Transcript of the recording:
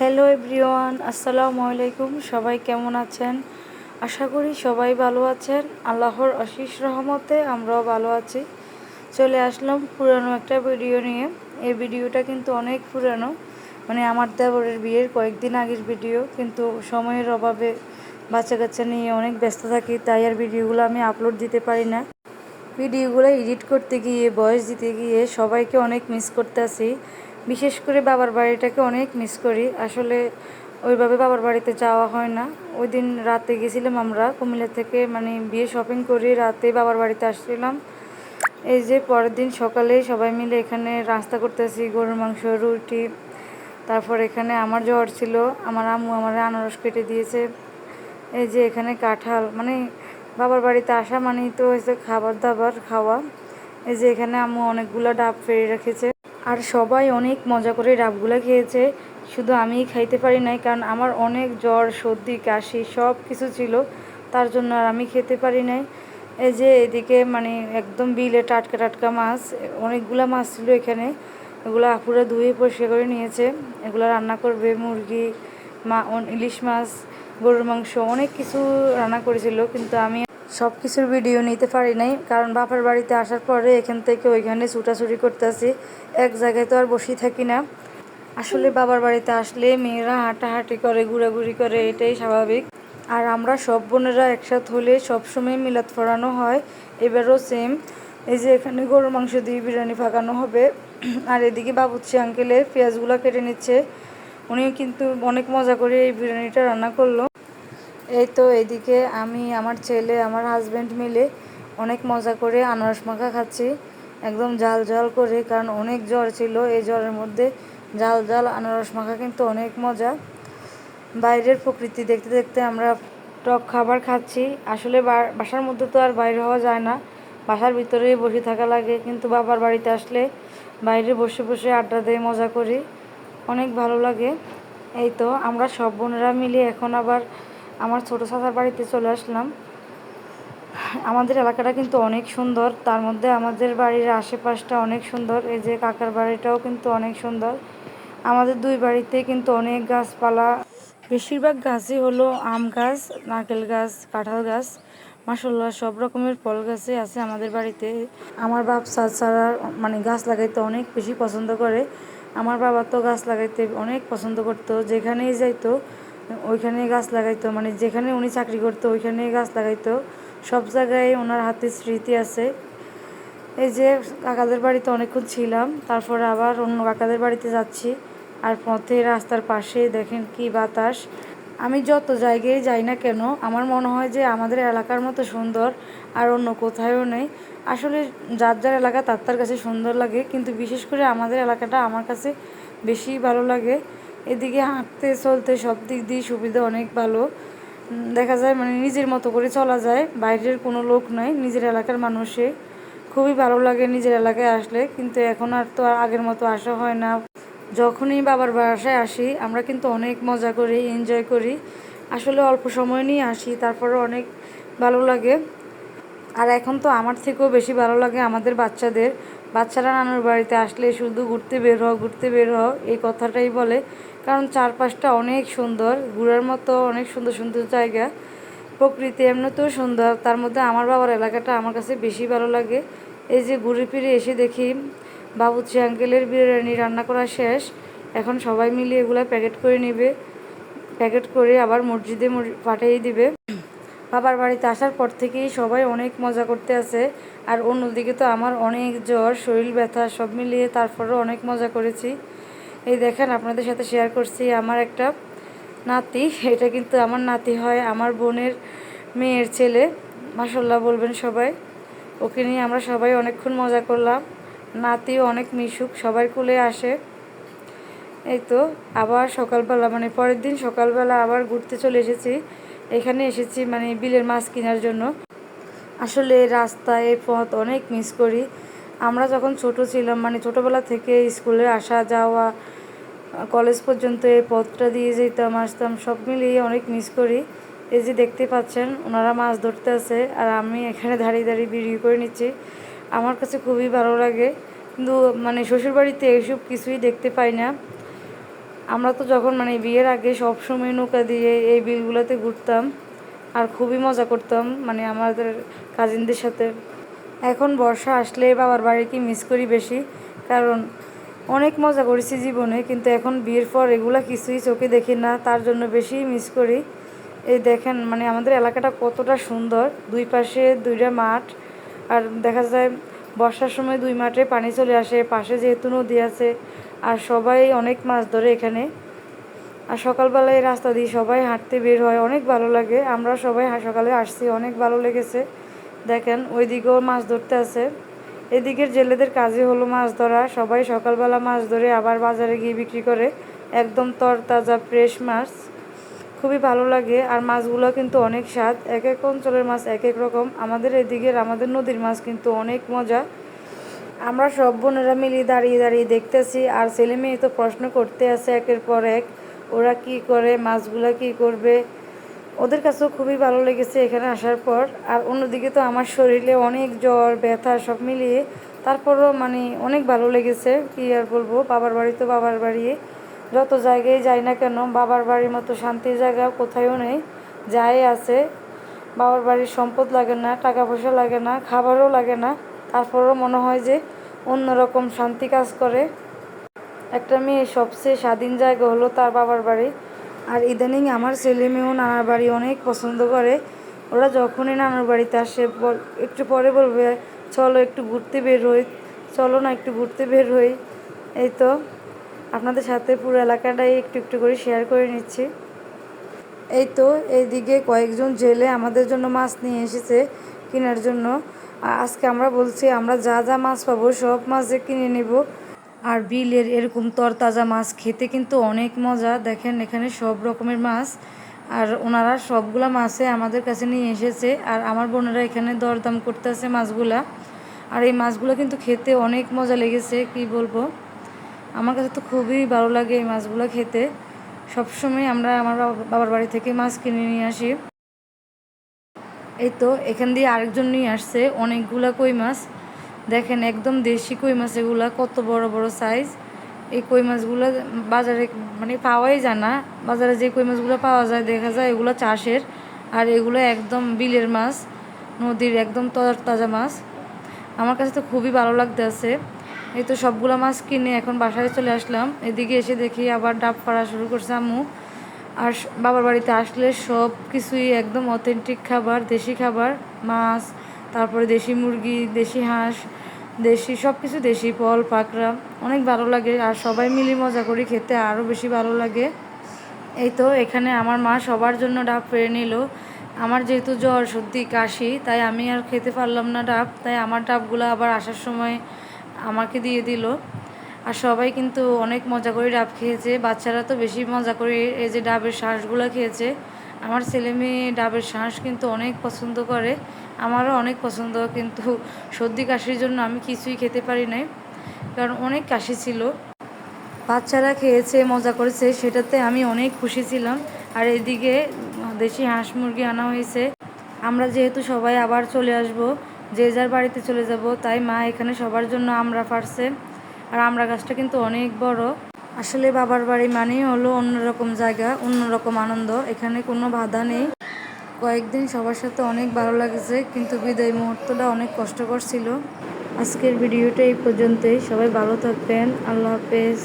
Hello everyone আসসালামু আলাইকুম সবাই কেমন আছেন? আশা করি সবাই ভালো আছেন। আল্লাহর অশেষ রহমতে আমরাও ভালো আছি। চলে আসলাম পুরানো একটা ভিডিও নিয়ে। এই ভিডিওটা কিন্তু অনেক পুরানো। মানে আমার দেবরের বিয়ের কয়েকদিন আগের ভিডিও কিন্তু সময়ের অভাবে বাচ্চা কাচ্চা নিয়ে অনেক ব্যস্ত থাকি, তাই আর ভিডিওগুলো আমি আপলোড দিতে পারি না। ভিডিওগুলো এডিট করতে গিয়ে বয়স দিতে গিয়ে সবাইকে অনেক মিস করতে আসি বিশেষ করে বাবার বাড়িটাকে অনেক মিস করি। আসলে ওইভাবে বাবার বাড়িতে যাওয়া হয় না। ওই দিন রাতে গেছিলাম আমরা কুমিল্লা থেকে মানে বিয়ে শপিং করি, রাতে বাবার বাড়িতে আসছিলাম। এই যে পরের দিন সকালে সবাই মিলে এখানে রাস্তা করতেছি, গরুর মাংস, রুটি। তারপর এখানে আমার জ্বর ছিল, আমার আম্মু আমার আনারস কেটে দিয়েছে। এই যে এখানে কাঁঠাল মানে বাবার বাড়িতে আসা মানেই তো হয়েছে খাবার দাবার খাওয়া। এই যে এখানে আম্মু অনেকগুলো ডাব ফেরে রেখেছে। আর সবাই অনেক মজা করে ডাবগুলো খেয়েছে। শুধু আমিই খাইতে পারি নাই, কারণ আমার অনেক জ্বর, সর্দি, কাশি সব কিছু ছিল। তার জন্য আর আমি খেতে পারি নাই। এই যে এদিকে মানে একদম বিলে টাটকা টাটকা মাছ, অনেকগুলো মাছ ছিল এখানে। এগুলো আপুরা ধুয়ে পরিষ্কার করে নিয়েছে। এগুলো রান্না করবে, মুরগি, মা ইলিশ মাছ, গরুর মাংস, অনেক কিছু রান্না করেছিল। কিন্তু আমি সব কিছুর ভিডিও নিতে পারি নাই, কারণ বাপের বাড়িতে আসার পরে এখান থেকে ওইখানে ছুটাছুটি করতেছি। এক জায়গায় তো আর বসেই থাকি না। আসলে বাবার বাড়িতে আসলে মেয়েরা হাঁটাহাঁটি করে, ঘোরাঘুরি করে, এটাই স্বাভাবিক। আর আমরা সব বোনেরা একসাথ হলে সবসময় মিলাদ ফরানো হয়, এবারও সেম এই যে এখানে গরুর মাংস দিয়ে বিরিয়ানি ফাঁকানো হবে। আর এদিকে বাবুচ্ছি আঙ্কেলের পেঁয়াজগুলো কেটে নিচ্ছে। উনিও কিন্তু অনেক মজা করে এই বিরিয়ানিটা রান্না করল। এই তো এদিকে আমি, আমার ছেলে, আমার হাজব্যান্ড মিলে অনেক মজা করে আনারস মাখা খাচ্ছি। একদম জাল জাল করে, কারণ অনেক জ্বর ছিল। এই জ্বরের মধ্যে জাল জাল আনারস মাখা কিন্তু অনেক মজা। বাইরের প্রকৃতি দেখতে দেখতে আমরা টক খাবার খাচ্ছি। আসলে বাসার মধ্যে তো আর বাইরে হওয়া যায় না। বাসার ভিতরেই বসে থাকা লাগে। কিন্তু বাবার বাড়িতে আসলে বাইরে বসে বসে আড্ডা দিয়ে মজা করি। অনেক ভালো লাগে। এই তো, আমরা সব বোনেরা মিলে এখন আবার আমার ছোটো চাচার বাড়িতে চলে আসলাম। আমাদের এলাকাটা কিন্তু অনেক সুন্দর, তার মধ্যে আমাদের বাড়ির আশেপাশটা অনেক সুন্দর, এই যে কাকার বাড়িটাও কিন্তু অনেক সুন্দর। আমাদের দুই বাড়িতে কিন্তু অনেক গাছপালা, বেশিরভাগ গাছই হলো আম গাছ, নারকেল গাছ, কাঁঠাল গাছ মাসাল্লাহ সব রকমের ফল গাছই আছে আমাদের বাড়িতে। আমার বাপ চাচারা মানে গাছ লাগাইতে অনেক বেশি পছন্দ করে। আমার বাবা তো গাছ লাগাইতে অনেক পছন্দ করতো, যেখানেই যাইতো ওইখানে গাছ লাগাইতো মানে যেখানে উনি চাকরি করতো ওইখানে গাছ লাগাইতো। সব জায়গায় ওনার হাতে স্মৃতি আছে। এই যে কাকাদের বাড়িতে অনেকক্ষণ ছিলাম, তারপরে আবার অন্য কাকাদের বাড়িতে যাচ্ছি। আর পথে রাস্তার পাশে দেখেন কি বাতাস। আমি যত জায়গায় যাই না কেন, আমার মনে হয় যে আমাদের এলাকার মতো সুন্দর আর অন্য কোথায়ও নেই। আসলে যার যার এলাকা তার তার কাছে সুন্দর লাগে, কিন্তু বিশেষ করে আমাদের এলাকাটা আমার কাছে বেশি ভালো লাগে। এদিকে হাঁটতে, চলতে সব দিক দিয়ে সুবিধা অনেক ভালো। দেখা যায় মানে নিজের মতো করে চলা যায়। বাইরের কোনো লোক নয় নিজের এলাকার মানুষে। খুবই ভালো লাগে নিজের এলাকায় আসলে, কিন্তু এখন আর তো আগের মতো আসা হয় না। যখনই বাবার বাসায় আসি, আমরা কিন্তু অনেক মজা করি এনজয় করি। আসলে অল্প সময় নিয়ে আসি তারপরে অনেক ভালো লাগে। আর এখন তো আমার থেকেও বেশি ভালো লাগে আমাদের বাচ্চাদের। বাচ্চারা নানুর বাড়িতে আসলে শুধু ঘুরতে বের হও, ঘুরতে বের হও, এই কথাটাই বলে। কারণ চারপাশটা অনেক সুন্দর, ঘুরার মতো অনেক সুন্দর সুন্দর জায়গা। প্রকৃতি এমনিতেও সুন্দর, তার মধ্যে আমার বাবার এলাকাটা আমার কাছে বেশি ভালো লাগে। এই যে ঘুরে ফিরে এসে দেখি বাবুচি আঙ্কেলের বিরিয়ানি রান্না করা শেষ। এখন সবাই মিলে এগুলো প্যাকেট করে নেবে, প্যাকেট করে আবার মসজিদে পাঠিয়ে দিবে। বাবার বাড়িতে আসার পর থেকেই সবাই অনেক মজা করতে আছে আর অন্যদিকে তো আমার অনেক জ্বর, শরীর ব্যথা সব মিলিয়ে তারপরেও অনেক মজা করেছি। এই দেখেন, আপনাদের সাথে শেয়ার করছি আমার একটা নাতি। এটা কিন্তু আমার নাতি হয় আমার বোনের মেয়ের ছেলে। মাসাল্লাহ বলবেন সবাই। ওকে নিয়ে আমরা সবাই অনেকক্ষণ মজা করলাম। নাতিও অনেক মিশুক, সবাই কুলে আসে। এই তো, আবার সকালবেলা মানে পরের দিন সকালবেলা আবার ঘুরতে চলে এসেছি। এখানে এসেছি মানে বিলের মাছ কেনার জন্য। আসলে রাস্তায় পথ অনেক মিস করি। আমরা যখন ছোট ছিলাম মানে ছোটোবেলা থেকে স্কুলে আসা যাওয়া কলেজ পর্যন্ত এই পথটা দিয়ে যেতাম, আসতাম, সব মিলিয়ে অনেক মিস করি। এই যে দেখতে পাচ্ছেন, ওনারা মাছ ধরতে আছে আর আমি এখানে দাঁড়িয়ে দাঁড়িয়ে ভিডিও করে নিচ্ছি। আমার কাছে খুবই ভালো লাগে। কিন্তু মানে শ্বশুরবাড়িতে এইসব কিছুই দেখতে পাই না। আমরা তো যখন মানে বিয়ের আগে সব সময় নৌকা দিয়ে এই বিলগুলোতে ঘুরতাম আর খুবই মজা করতাম মানে আমাদের কাজিনদের সাথে। এখন বর্ষা আসলে বাবার বাড়িকে মিস করি বেশি, কারণ অনেক মজা করেছি জীবনে, কিন্তু এখন বিয়ের পর এগুলা কিছুই চোখে দেখি না, তার জন্য বেশি মিস করি। এই দেখেন মানে আমাদের এলাকাটা কতটা সুন্দর, দুই পাশে দুইটা মাঠ, আর দেখা যায় বর্ষার সময় দুই মাঠে পানি চলে আসে, পাশে যেহেতু নদী আছে আর সবাই অনেক মাছ ধরে এখানে। আর সকালবেলায় রাস্তা দিয়ে সবাই হাঁটতে বের হয়, অনেক ভালো লাগে। আমরা সবাই সকালে আসছি, অনেক ভালো লেগেছে। দেখেন, ওইদিকেও মাছ ধরতে আছে। এদিকের জেলেদের কাজই হলো মাছ ধরা। সবাই সকালবেলা মাছ ধরে আবার বাজারে গিয়ে বিক্রি করে। একদম তরতাজা ফ্রেশ মাছ। খুবই ভালো লাগে। আর মাছগুলো কিন্তু অনেক স্বাদ। এক এক অঞ্চলের মাছ এক এক রকম। আমাদের এদিকের, আমাদের নদীর মাছ কিন্তু অনেক মজা। আমরা সব বোনেরা মিলে দাঁড়িয়ে দাঁড়িয়ে দেখতেছি, আর ছেলে মেয়ে তো প্রশ্ন করতে আছে একের পর এক, ওরা কি করে, মাছগুলা কি করবে? ওদের কাছেও খুবই ভালো লেগেছে এখানে আসার পর, আর অন্যদিকে তো আমার শরীরে অনেক জ্বর, ব্যথা সব মিলিয়ে তারপরও মানে অনেক ভালো লেগেছে, কি আর বলব, বাবার বাড়ি তো বাবার বাড়ি। যত জায়গায় যাই না কেন, বাবার বাড়ির মতো শান্তির জায়গা কোথায়ও নেই, যাই আছে। বাবার বাড়ির সম্পদ লাগে না, টাকা পয়সা লাগে না, খাবারও লাগে না। তারপরেও মনে হয় যে অন্যরকম শান্তি কাজ করে। একটা মেয়ে সবচেয়ে স্বাধীন জায়গা হলো তার বাবার বাড়ি। আর ইদানিং আমার ছেলে মেয়েও নানার বাড়ি অনেক পছন্দ করে। ওরা যখনই নানার বাড়িতে আসে একটু পরে বলবে, চলো একটু ঘুরতে বের হই। চলো না, একটু ঘুরতে বের হই। এই তো আপনাদের সাথে পুরো এলাকাটাই একটু একটু করে শেয়ার করে নিচ্ছি। এই তো এইদিকে কয়েকজন জেলে আমাদের জন্য মাছ নিয়ে এসেছে কেনার জন্য। আজকে আমরা বলছি, আমরা যা যা মাছ পাবো, সব মাছ যে কিনে নেব। আর বিলের এরকম তরতাজা মাছ খেতে কিন্তু অনেক মজা। দেখেন এখানে সব রকমের মাছ। আর ওনারা সবগুলা মাছে আমাদের কাছে নিয়ে এসেছে। আর আমার বোনেরা এখানে দরদাম করতেছে মাছগুলা। আর এই মাছগুলো কিন্তু খেতে অনেক মজা লেগেছে, কি বলব? আমার কাছে তো খুবই ভালো লাগে এই মাছগুলো খেতে। সবসময় আমরা আমার বাবার বাড়ি থেকে মাছ কিনে নিয়ে আসি। এই তো, এখান দিয়ে আরেকজন নিয়ে আসছে, অনেকগুলা কই মাছ। দেখেন, একদম দেশি কই মাছ, এগুলা কত বড় বড় সাইজ এই কই মাছগুলো বাজারে মানে পাওয়াই যায় না। বাজারে যে কই মাছগুলো পাওয়া যায়, দেখা যায় এগুলো চাষের। আর এগুলো একদম বিলের মাছ, নদীর একদম তাজা মাছ। আমার কাছে তো খুবই ভালো লাগতে আছে। এই তো সবগুলো মাছ কিনে এখন বাসায় চলে আসলাম। এদিকে এসে দেখি আবার ডাব পাড়া শুরু করছে আম্মু। আর বাবার বাড়িতে আসলে সব কিছুই একদম অথেন্টিক খাবার, দেশি খাবার, মাছ, তারপরে দেশি মুরগি, দেশি হাঁস, দেশি সব কিছু দেশি, ফল, পাকড়া, অনেক ভালো লাগে। আর সবাই মিলে মজা করি, খেতে আরও বেশি ভালো লাগে। এই তো এখানে আমার মা সবার জন্য ডাব পেরে নিল। আমার যেহেতু জ্বর, সর্দি, কাশি, তাই আমি আর খেতে পারলাম না ডাব। তাই আমার ডাবগুলো আবার আসার সময় আমাকে দিয়ে দিল। আর সবাই কিন্তু অনেক মজা করে ডাব খেয়েছে। বাচ্চারা তো বেশি মজা করে এই যে ডাবের শ্বাসগুলো খেয়েছে। আমার ছেলে মেয়ে ডাবের শ্বাস কিন্তু অনেক পছন্দ করে। আমারও অনেক পছন্দ, কিন্তু সর্দি কাশির জন্য আমি কিছুই খেতে পারি নাই, কারণ অনেক কাশি ছিল। বাচ্চারা খেয়েছে, মজা করেছে, সেটাতে আমি অনেক খুশি ছিলাম। আর এদিকে দেশি হাঁস মুরগি আনা হয়েছে। আমরা যেহেতু সবাই আবার চলে আসব, যে যার বাড়িতে চলে যাব, তাই মা এখানে সবার জন্য আমরা পারছে। আর আমরা গাছটা কিন্তু অনেক বড়। আসলে বাবার বাড়ি মানেই হলো অন্যরকম জায়গা, অন্যরকম আনন্দ। এখানে কোনো বাধা নেই। কয়েকদিন সবার সাথে অনেক ভালো লাগছে, কিন্তু বিদায় মুহূর্তটা অনেক কষ্টকর ছিল। আজকের ভিডিওটা এই পর্যন্তই। সবাই ভালো থাকবেন। আল্লাহ হাফেজ।